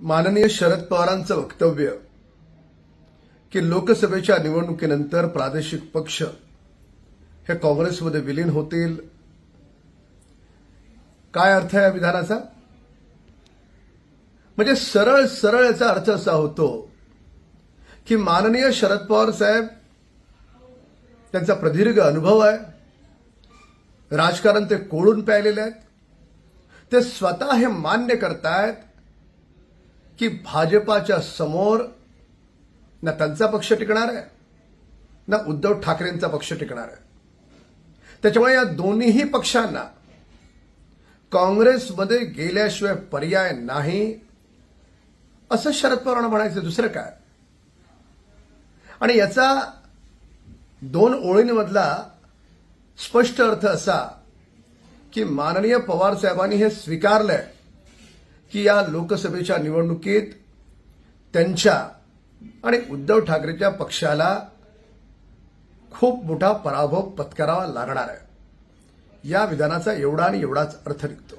माननीय शरद पवारांचं वक्तव्य की लोकसभेच्या निवडणुकीनंतर प्रादेशिक पक्ष हे काँग्रेसमध्ये विलीन होतील. काय अर्थ आहे या विधानाचा? म्हणजे सरळ सरळ याचा अर्थ असा होतो की माननीय शरद पवार साहेब त्यांचा प्रदीर्घ अनुभव आहे. राजकारण ते कोळून प्यायलेले आहेत. ते स्वतः हे मान्य करतायत. की भाजपाच्या समोर ना त्यांचा पक्ष टिकणार आहे ना उद्धव ठाकरेंचा पक्ष टिकणार आहे. त्याच्यामुळे या दोन्हीही पक्षांना काँग्रेसमध्ये गेल्याशिवाय पर्याय नाही असं शरद पवारांना म्हणायचं दुसरं काय? आणि याचा दोन ओळींमधला स्पष्ट अर्थ असा की माननीय पवार साहेबांनी हे स्वीकारलंय. की या लोकसभेच्या निवडणुकीत त्यांच्या आणि उद्धव ठाकरेच्या पक्षाला खूप मोठा पराभव पत्करावा लागणार आहे. या विधानाचा एवढा आणि एवढाच अर्थ निघतो.